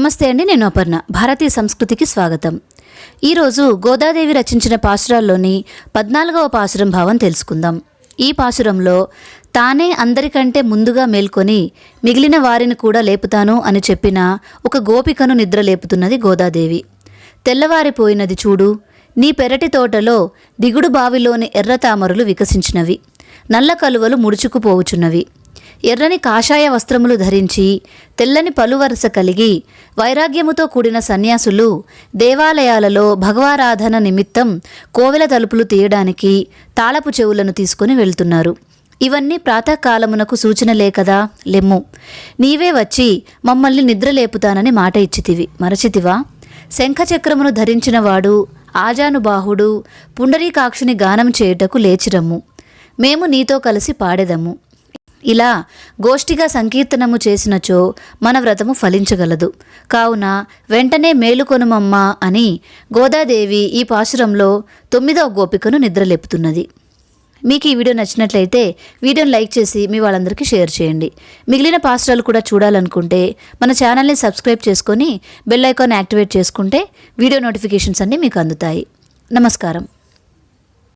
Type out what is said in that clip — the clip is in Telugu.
నమస్తే అండి నేను అపర్ణ. భారతీయ సంస్కృతికి స్వాగతం. ఈరోజు గోదాదేవి రచించిన పాసురాల్లోని పద్నాలుగవ పాసురం భావం తెలుసుకుందాం. ఈ పాసురంలో తానే అందరికంటే ముందుగా మేల్కొని మిగిలిన వారిని కూడా లేపుతాను అని చెప్పిన ఒక గోపికను నిద్ర లేపుతున్నది గోదాదేవి. తెల్లవారిపోయినది చూడు నీ పెరటి తోటలో దిగుడు బావిలోని ఎర్ర తామరలు వికసించినవి. నల్ల కలువలు ముడుచుకుపోవుచున్నవి ఎర్రని కాషాయ వస్త్రములు ధరించి తెల్లని పలువరస కలిగి వైరాగ్యముతో కూడిన సన్యాసులు దేవాలయాలలో భగవారాధన నిమిత్తం కోవెల తలుపులు తీయడానికి తాళపు చెవులను తీసుకుని వెళ్తున్నారు. ఇవన్నీ ప్రాతకాలమునకు సూచనలే కదా లెమ్ము. నీవే వచ్చి మమ్మల్ని నిద్రలేపుతానని మాట ఇచ్చితివి. మరచితివా? శంఖచక్రమును ధరించినవాడు ఆజానుబాహుడు పుండరీకాక్షుని గానం చేయుటకు లేచిరమ్ము. మేము నీతో కలిసి పాడెదము. ఇలా గోష్ఠిగా సంకీర్తనము చేసినచో మన వ్రతము ఫలించగలదు. కావున వెంటనే మేలుకొనుమమ్మా అని గోదాదేవి ఈ పాశురంలో తొమ్మిదవ గోపికను నిద్రలేపుతున్నది. మీకు ఈ వీడియో నచ్చినట్లయితే వీడియోని లైక్ చేసి మీ వాళ్ళందరికీ షేర్ చేయండి. మిగిలిన పాస్టర్లు కూడా చూడాలనుకుంటే మన ఛానల్ని సబ్స్క్రైబ్ చేసుకొని బెల్ ఐకాన్ యాక్టివేట్ చేసుకుంటే వీడియో నోటిఫికేషన్స్ అన్నీ మీకు అందుతాయి. నమస్కారం.